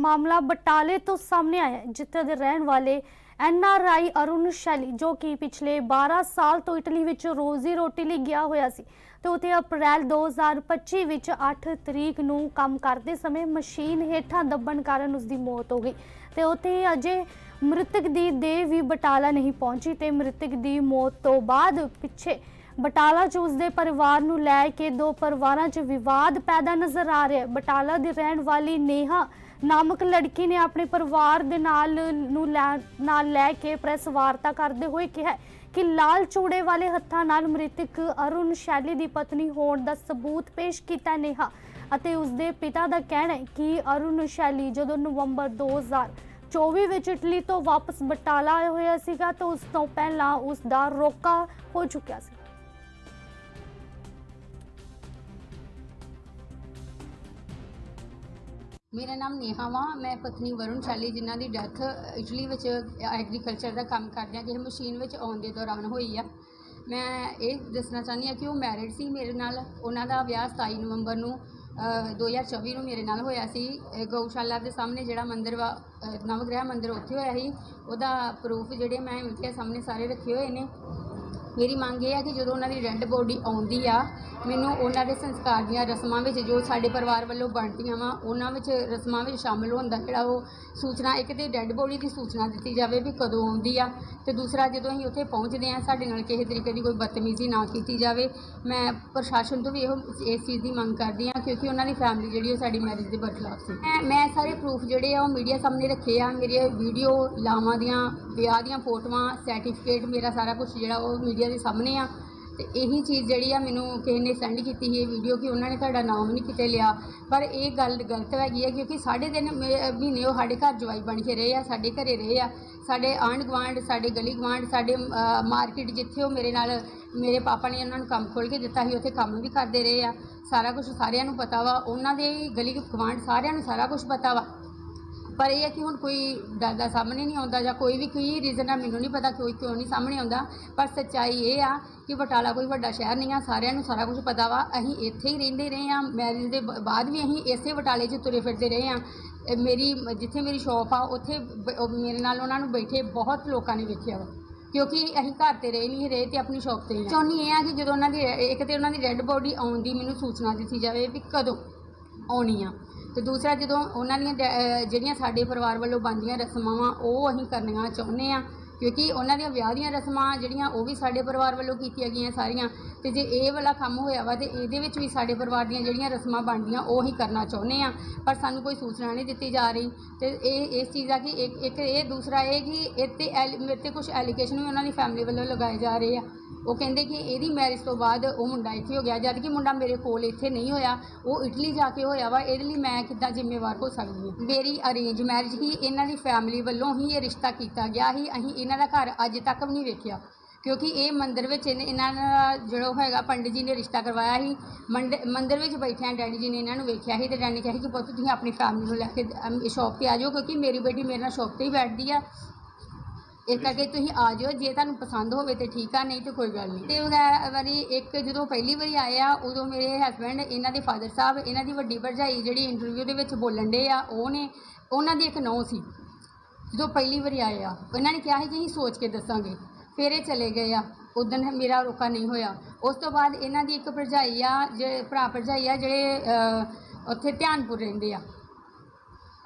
ਮਾਮਲਾ ਬਟਾਲੇ ਤੋਂ ਸਾਹਮਣੇ ਆਇਆ ਜਿੱਥੇ ਦੇ ਰਹਿਣ ਵਾਲੇ ਐਨ ਆਰ ਆਈ ਅਰੁਣ ਸ਼ੈਲੀ, ਜੋ ਕਿ ਪਿਛਲੇ 12 ਸਾਲ ਤੋਂ ਇਟਲੀ ਵਿੱਚ ਰੋਜ਼ੀ ਰੋਟੀ ਲਈ ਗਿਆ ਹੋਇਆ ਸੀ ਤੇ ਉਥੇ ਅਪ੍ਰੈਲ 2025 ਵਿੱਚ 8 ਤਰੀਕ ਨੂੰ ਕੰਮ ਕਰਦੇ ਸਮੇਂ ਮਸ਼ੀਨ ਹੇਠਾਂ ਦੱਬਣ ਕਾਰਨ ਉਸ ਦੀ ਮੌਤ ਹੋ ਗਈ ਤੇ ਉਥੇ ਅਜੇ ਮ੍ਰਿਤਕ ਦੀ ਦੇਹ ਵੀ ਬਟਾਲਾ ਨਹੀਂ ਪਹੁੰਚੀ ਤੇ ਮ੍ਰਿਤਕ ਦੀ ਮੌਤ ਤੋਂ ਬਾਅਦ ਪਿੱਛੇ ਬਟਾਲਾ 'ਚ ਉਸਦੇ ਪਰਿਵਾਰ ਨੂੰ ਲੈ ਕੇ ਦੋ ਪਰਿਵਾਰਾਂ 'ਚ ਵਿਵਾਦ ਪੈਦਾ ਨਜ਼ਰ ਆ ਰਿਹਾ ਹੈ। ਬਟਾਲਾ ਦੀ ਰਹਿਣ ਵਾਲੀ ਨੇਹਾ ਨਾਮਕ ਲੜਕੀ ਨੇ ਆਪਣੇ ਪਰਿਵਾਰ ਦੇ ਨਾਲ ਨੂੰ ਲੈ- ਨਾਲ ਲੈ ਕੇ ਪ੍ਰੈਸ ਵਾਰਤਾ ਕਰਦੇ ਹੋਏ ਕਿਹਾ ਕਿ ਲਾਲ ਚੂੜੇ ਵਾਲੇ ਹੱਥਾਂ ਨਾਲ ਮ੍ਰਿਤਕ ਅਰੁਣ ਸ਼ੈਲੀ ਦੀ ਪਤਨੀ ਹੋਣ ਦਾ ਸਬੂਤ ਪੇਸ਼ ਕੀਤਾ ਨੇਹਾ ਅਤੇ ਉਸਦੇ ਪਿਤਾ ਦਾ ਕਹਿਣਾ ਹੈ ਕਿ ਅਰੁਣ ਸ਼ੈਲੀ ਜਦੋਂ ਨਵੰਬਰ 2024 ਵਿੱਚ ਇਟਲੀ ਤੋਂ ਵਾਪਸ ਬਟਾਲਾ ਆਇਆ ਹੋਇਆ ਸੀਗਾ ਤਾਂ ਉਸ ਤੋਂ ਪਹਿਲਾਂ ਉਸ ਦਾ ਰੋਕਾ ਹੋ ਚੁੱਕਿਆ ਸੀ। ਮੇਰਾ ਨਾਮ ਨੇਹਾ ਵਾ ਮੈਂ ਪਤਨੀ ਵਰੁਣ ਸ਼ੈਲੀ ਜਿਨ੍ਹਾਂ ਦੀ ਡੈਥ ਇਟਲੀ ਵਿੱਚ ਐਗਰੀਕਲਚਰ ਦਾ ਕੰਮ ਕਰਦਿਆਂ ਕਿਸੇ ਮਸ਼ੀਨ ਵਿੱਚ ਆਉਣ ਦੇ ਦੌਰਾਨ ਹੋਈ ਆ। ਮੈਂ ਇਹ ਦੱਸਣਾ ਚਾਹੁੰਦੀ ਹਾਂ ਕਿ ਉਹ ਮੈਰਿਡ ਸੀ ਮੇਰੇ ਨਾਲ ਉਹਨਾਂ ਦਾ ਵਿਆਹ 27 ਨਵੰਬਰ ਨੂੰ ਅ, 2024 ਨੂੰ ਮੇਰੇ ਨਾਲ ਹੋਇਆ ਸੀ। ਗਊਸ਼ਾਲਾ ਦੇ ਸਾਹਮਣੇ ਜਿਹੜਾ ਮੰਦਿਰ ਵਾ ਨਵਗ੍ਰਹਿ ਮੰਦਿਰ ਉੱਥੇ ਹੋਇਆ ਸੀ। ਉਹਦਾ ਪ੍ਰੂਫ ਜਿਹੜੇ ਮੈਂ ਮੀਡੀਆ ਸਾਹਮਣੇ ਸਾਰੇ ਰੱਖੇ ਹੋਏ ਨੇ। ਮੇਰੀ ਮੰਗ ਇਹ ਹੈ ਕਿ ਜਦੋਂ ਉਹਨਾਂ ਦੀ ਡੈੱਡ ਬੋਡੀ ਆਉਂਦੀ ਆ, ਮੈਨੂੰ ਉਹਨਾਂ ਦੇ ਸੰਸਕਾਰ ਦੀਆਂ ਰਸਮਾਂ ਵਿੱਚ ਜੋ ਸਾਡੇ ਪਰਿਵਾਰ ਵੱਲੋਂ ਬਣਦੀਆਂ ਵਾ, ਉਹਨਾਂ ਵਿੱਚ ਰਸਮਾਂ ਵਿੱਚ ਸ਼ਾਮਲ ਹੁੰਦਾ ਜਿਹੜਾ ਉਹ ਸੂਚਨਾ, ਇੱਕ ਤੇ ਡੈੱਡ ਬੋਡੀ ਦੀ ਸੂਚਨਾ ਦਿੱਤੀ ਜਾਵੇ ਵੀ ਕਦੋਂ ਆਉਂਦੀ ਆ ਤੇ ਦੂਸਰਾ ਜਦੋਂ ਅਸੀਂ ਉੱਥੇ ਪਹੁੰਚਦੇ ਆ ਸਾਡੇ ਨਾਲ ਕਿਸੇ ਤਰੀਕੇ ਦੀ ਕੋਈ ਬਦਤਮੀਜ਼ੀ ਨਾ ਕੀਤੀ ਜਾਵੇ। ਮੈਂ ਪ੍ਰਸ਼ਾਸਨ ਤੋਂ ਵੀ ਇਹੋ, ਇਸ ਚੀਜ਼ ਦੀ ਮੰਗ ਕਰਦੀ ਆ ਕਿਉਂਕਿ ਉਹਨਾਂ ਦੀ ਫੈਮਿਲੀ ਜਿਹੜੀ ਉਹ ਸਾਡੀ ਮੈਰਿਜ ਦੇ ਬਰਖਲਾਫ ਸੀ। ਮੈਂ ਮੈਂ ਸਾਰੇ ਪ੍ਰੂਫ ਜਿਹੜੇ ਆ ਉਹ ਮੀਡੀਆ ਸਾਹਮਣੇ ਰੱਖੇ ਆ ਮੇਰੇ ਵੀਡੀਓ ਲਾਵਾਂ ਦੀਆਂ ਵਿਆਹ ਦੀਆਂ ਫੋਟੋਆਂ ਸਰਟੀਫਿਕੇਟ ਮੇਰਾ ਸਾਰਾ ਕੁਝ ਜਿਹੜਾ ਉਹ ਮੀਡੀਆ ਦੇ ਸਾਹਮਣੇ ਆ। ਤੇ ਇਹੀ ਚੀਜ਼ ਜਿਹੜੀ ਆ ਮੈਨੂੰ ਕਿਸੇ ਨੇ ਸੈਂਡ ਕੀਤੀ ਸੀ ਇਹ ਵੀਡੀਓ ਕਿ ਉਹਨਾਂ ਨੇ ਤੁਹਾਡਾ ਨਾਮ ਨਹੀਂ ਕਿਤੇ ਲਿਆ। ਪਰ ਇਹ ਗੱਲ ਗਲਤ ਹੈਗੀ ਹੈ ਕਿਉਂਕਿ ਸਾਢੇ ਦਿਨ ਮੇ- ਮਹੀਨੇ ਉਹ ਸਾਡੇ ਘਰ ਜਵਾਈ ਬਣ ਕੇ ਰਹੇ ਆ, ਸਾਡੇ ਘਰੇ ਰਹੇ ਆ। ਸਾਡੇ ਆਂਢ ਗੁਆਂਢ, ਸਾਡੇ ਗਲੀ ਗੁਆਂਢ, ਸਾਡੇ ਮਾਰਕੀਟ ਜਿੱਥੇ ਉਹ ਮੇਰੇ ਨਾਲ, ਮੇਰੇ ਪਾਪਾ ਨੇ ਉਹਨਾਂ ਨੂੰ ਕੰਮ ਖੋਲ ਕੇ ਦਿੱਤਾ ਸੀ, ਉੱਥੇ ਕੰਮ ਵੀ ਕਰਦੇ ਰਹੇ ਆ। ਸਾਰਾ ਕੁਝ ਸਾਰਿਆਂ ਨੂੰ ਪਤਾ ਵਾ। ਉਹਨਾਂ ਦੇ ਗਲੀ ਗੁਆਂਢ ਸਾਰਿਆਂ ਨੂੰ ਸਾਰਾ ਕੁਝ ਪਤਾ ਵਾ। ਪਰ ਇਹ ਹੈ ਕਿ ਹੁਣ ਕੋਈ ਡਰਦਾ ਸਾਹਮਣੇ ਨਹੀਂ ਆਉਂਦਾ ਜਾਂ ਕੋਈ ਵੀ ਕੋਈ ਰੀਜ਼ਨ ਆ, ਮੈਨੂੰ ਨਹੀਂ ਪਤਾ ਕੋਈ ਕਿਉਂ ਨਹੀਂ ਸਾਹਮਣੇ ਆਉਂਦਾ। ਪਰ ਸੱਚਾਈ ਇਹ ਆ ਕਿ ਬਟਾਲਾ ਕੋਈ ਵੱਡਾ ਸ਼ਹਿਰ ਨਹੀਂ ਆ, ਸਾਰਿਆਂ ਨੂੰ ਸਾਰਾ ਕੁਝ ਪਤਾ ਵਾ। ਅਸੀਂ ਇੱਥੇ ਹੀ ਰਹਿੰਦੇ ਰਹੇ ਆ ਮੈਰਿਜ ਦੇ ਬ- ਬਾਅਦ ਵੀ ਅਸੀਂ ਇਸੇ ਬਟਾਲੇ 'ਚ ਤੁਰੇ ਫਿਰਦੇ ਰਹੇ ਆ ਮੇਰੀ, ਜਿੱਥੇ ਮੇਰੀ ਸ਼ਾਪ ਆ, ਉੱਥੇ ਮੇਰੇ ਨਾਲ ਉਹਨਾਂ ਨੂੰ ਬੈਠੇ ਬਹੁਤ ਲੋਕਾਂ ਨੇ ਵੇਖਿਆ ਵਾ। ਕਿਉਂਕਿ ਅਸੀਂ ਘਰ ਤੇ ਰਹੇ ਨਹੀਂ, ਰਹੇ ਤੇ ਆਪਣੀ ਸ਼ਾਪ ਤੇ ਹੀ ਚਾਹੁੰਦੀ ਇਹ ਆ ਕਿ ਜਦੋਂ ਉਹਨਾਂ ਦੀ, ਇੱਕ ਤੇ ਉਹਨਾਂ ਦੀ ਡੈੱਡ ਬੋਡੀ ਆਉਣ ਦੀ ਮੈਨੂੰ ਸੂਚਨਾ ਦਿੱਤੀ ਜਾਵੇ ਵੀ ਕਦੋਂ ਆਉਣੀ ਆ। ਤੇ ਦੂਸਰਾ ਜਦੋਂ ਉਹਨਾਂ ਦੀਆਂ ਡੈ- ਜਿਹੜੀਆਂ ਸਾਡੇ ਪਰਿਵਾਰ ਵੱਲੋਂ ਬਣਦੀਆਂ ਰਸਮਾਂ ਵਾ, ਉਹ ਅਸੀਂ ਕਰਨੀਆਂ ਚਾਹੁੰਦੇ ਆ ਕਿਉਂਕਿ ਉਹਨਾਂ ਦੀਆਂ ਵਿਆਹ ਦੀਆਂ ਰਸਮਾਂ ਜਿਹੜੀਆਂ ਉਹ ਵੀ ਸਾਡੇ ਪਰਿਵਾਰ ਵੱਲੋਂ ਕੀਤੀਆਂ ਗਈਆਂ ਸਾਰੀਆਂ ਤੇ ਜੇ ਇਹ ਵਾਲਾ ਕੰਮ ਹੋਇਆ ਵਾ ਤੇ ਇਹਦੇ ਵਿੱਚ ਵੀ ਸਾਡੇ ਪਰਿਵਾਰ ਦੀਆਂ ਜਿਹੜੀਆਂ ਰਸਮਾਂ ਬਣਦੀਆਂ ਉਹ ਹੀ ਕਰਨਾ ਚਾਹੁੰਦੇ ਆ, ਪਰ ਸਾਨੂੰ ਕੋਈ ਸੂਚਨਾ ਨਹੀਂ ਦਿੱਤੀ ਜਾ ਰਹੀ ਤੇ ਇਹ, ਇਸ ਚੀਜ਼ ਦਾ ਕਿ ਇੱਕ ਇੱਕ ਇਹ, ਦੂਸਰਾ ਇਹ ਕਿ ਇੱਥੇ ਤੇ ਐਲ- ਮੇਰੇ ਤੇ ਕੁਝ ਐਲੀਗੇਸ਼ਨ ਵੀ ਉਹਨਾਂ ਦੀ ਫੈਮਿਲੀ ਵੱਲੋਂ ਲਗਾਏ ਜਾ ਰਹੇ ਆ। ਉਹ ਕਹਿੰਦੇ ਕਿ ਇਹਦੀ ਮੈਰਿਜ ਤੋਂ ਬਾਅਦ ਉਹ ਮੁੰਡਾ ਇੱਥੇ ਹੋ ਗਿਆ ਜਦ ਕਿ ਮੁੰਡਾ ਮੇਰੇ ਕੋਲ ਇੱਥੇ ਨਹੀਂ ਹੋਇਆ, ਉਹ ਇਟਲੀ ਜਾ ਕੇ ਹੋਇਆ ਵਾ, ਇਹਦੇ ਲਈ ਮੈਂ ਕਿੱਦਾਂ ਜ਼ਿੰਮੇਵਾਰ ਹੋ ਸਕਦੀ ਹਾਂ? ਮੇਰੀ ਅਰੇਂਜ ਮੈਰਿਜ ਹੀ ਇਹਨਾਂ ਦੀ ਫੈਮਿਲੀ ਵੱਲੋਂ ਹੀ ਇਹ ਰਿਸ਼ਤਾ ਕੀਤਾ ਗਿਆ ਸੀ, ਅਸੀਂ ਇਹਨਾਂ ਦਾ ਘਰ ਅੱਜ ਤੱਕ ਵੀ ਨਹੀਂ ਵੇਖਿਆ। ਕਿਉਂਕਿ ਇਹ ਮੰਦਿਰ ਵਿੱਚ ਇਹਨੇ- ਇਹਨਾਂ ਦਾ ਜਿਹੜਾ ਹੈਗਾ ਪੰਡਿਤ ਜੀ ਨੇ ਰਿਸ਼ਤਾ ਕਰਵਾਇਆ ਸੀ। ਮੰਡ- ਮੰਦਿਰ ਵਿੱਚ ਬੈਠਿਆਂ ਡੈਡੀ ਜੀ ਨੇ ਇਹਨਾਂ ਨੂੰ ਵੇਖਿਆ ਸੀ ਤੇ ਡੈਡੀ ਨੇ ਕਿਹਾ ਸੀ ਕਿ ਪੁੱਤ ਤੁਸੀਂ ਆਪਣੀ ਫੈਮਿਲੀ ਨੂੰ ਲੈ ਕੇ ਸ਼ੌਪ ਤੇ ਆ ਜਾਓ ਕਿਉਂਕਿ ਮੇਰੀ ਬੇਟੀ ਮੇਰੇ ਨਾਲ ਸ਼ੌਪ ਤੇ ਹੀ ਬੈਠਦੀ ਆ। ਇਸ ਕਰਕੇ ਤੁਸੀਂ ਆ ਜਾਓ, ਜੇ ਤੁਹਾਨੂੰ ਪਸੰਦ ਹੋਵੇ ਤੇ ਠੀਕ ਆ, ਨਹੀਂ ਤੇ ਕੋਈ ਗੱਲ ਨਹੀਂ। ਤੇ ਉਹਦਾ ਵਾਰੀ ਇੱਕ ਜਦੋਂ ਪਹਿਲੀ ਵਾਰੀ ਆਏ ਆ ਉਦੋਂ ਮੇਰੇ ਹਸਬੰਡ ਇਹਨਾਂ ਦੇ ਫਾਦਰ ਸਾਹਿਬ, ਇਹਨਾਂ ਦੀ ਵੱਡੀ ਭਰਜਾਈ ਜਿਹੜੀ ਇੰਟਰਵਿਊ ਦੇ ਵਿੱਚ ਬੋਲਣ ਦੇ ਆ, ਉਹ ਨੇ ਉਹਨਾਂ ਦੀ ਇੱਕ ਨੌਂ ਸੀ। ਜਦੋਂ ਪਹਿਲੀ ਵਾਰੀ ਆਏ ਆ ਇਹਨਾਂ ਨੇ ਕਿਹਾ ਸੀ ਕਿ ਅਸੀਂ ਸੋਚ ਕੇ ਦੱਸਾਂਗੇ। ਫਿਰ ਇਹ ਚਲੇ ਗਏ ਆ। ਉਦੋਂ ਮੇਰਾ ਰੋਕਾ ਨਹੀਂ ਹੋਇਆ। ਉਸ ਤੋਂ ਬਾਅਦ ਇਹਨਾਂ ਦੀ ਇੱਕ ਭਰਜਾਈ ਆ ਜਿਹੜੇ ਭਰਾ ਭਰਜਾਈ ਆ, ਜਿਹੜੇ ਉੱਥੇ ਧਿਆਨਪੁਰ ਰਹਿੰਦੇ ਆ।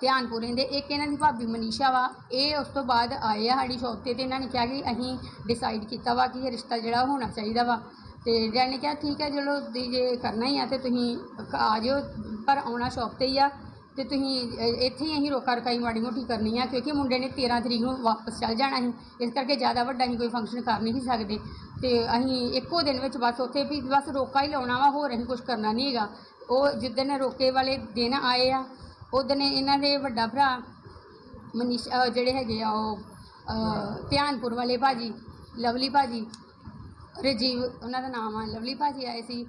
ਧਿਆਨਪੁਰ ਰਹਿੰਦੇ, ਇੱਕ ਇਹਨਾਂ ਦੀ ਭਾਬੀ ਮਨੀਸ਼ਾ ਵਾ। ਇਹ ਉਸ ਤੋਂ ਬਾਅਦ ਆਏ ਆ ਸਾਡੀ ਸ਼ੌਪ ਤੇ ਤੇ ਇਹਨਾਂ ਨੇ ਕਿਹਾ ਕਿ ਅਸੀਂ ਡਿਸਾਈਡ ਕੀਤਾ ਵਾ ਕਿ ਇਹ ਰਿਸ਼ਤਾ ਜਿਹੜਾ ਹੋਣਾ ਚਾਹੀਦਾ ਵਾ। ਤੇ ਡੈਡ ਨੇ ਕਿਹਾ, ਠੀਕ ਹੈ, ਚਲੋ ਵੀ ਜੇ ਕਰਨਾ ਹੀ ਆ ਤੇ ਤੁਸੀਂ ਆ ਜਿਓ, ਪਰ ਆਉਣਾ ਸ਼ੌਪ ਤੇ ਹੀ ਆ। ਤੇ ਤੁਸੀਂ ਇੱਥੇ ਹੀ ਅਸੀਂ ਰੋਕਾ ਰਕਾਈ ਮਾੜੀ ਮੋਟੀ ਕਰਨੀ ਆ, ਕਿਉਂਕਿ ਮੁੰਡੇ ਨੇ 13 ਤਰੀਕ ਨੂੰ ਵਾਪਸ ਚੱਲ ਜਾਣਾ ਸੀ। ਇਸ ਕਰਕੇ ਜ਼ਿਆਦਾ ਵੱਡਾ ਅਸੀਂ ਕੋਈ ਫੰਕਸ਼ਨ ਕਰ ਨਹੀਂ ਸਕਦੇ। ਤੇ ਅਸੀਂ ਇੱਕੋ ਦਿਨ ਵਿੱਚ ਬਸ ਉੱਥੇ ਵੀ ਬਸ ਰੋਕਾ ਹੀ ਲਾਉਣਾ ਵਾ, ਹੋਰ ਅਸੀਂ ਕੁਝ ਕਰਨਾ ਨਹੀਂ ਹੈਗਾ। ਉਹ ਜਿੱਦਣ ਰੋਕੇ ਵਾਲੇ ਦਿਨ ਆਏ ਆ, ਉਦੋਂ ਇਹਨਾਂ ਦੇ ਵੱਡਾ ਭਰਾ ਮਨੀਸ਼ ਜਿਹੜੇ ਹੈਗੇ ਆ ਉਹ ਧਿਆਨਪੁਰ ਵਾਲੇ ਭਾਜੀ, ਲਵਲੀ ਭਾਜੀ, ਰਜੀਵ, ਉਹਨਾਂ ਦਾ ਨਾਮ ਆ, ਲਵਲੀ ਭਾਜੀ ਆਏ ਸੀ।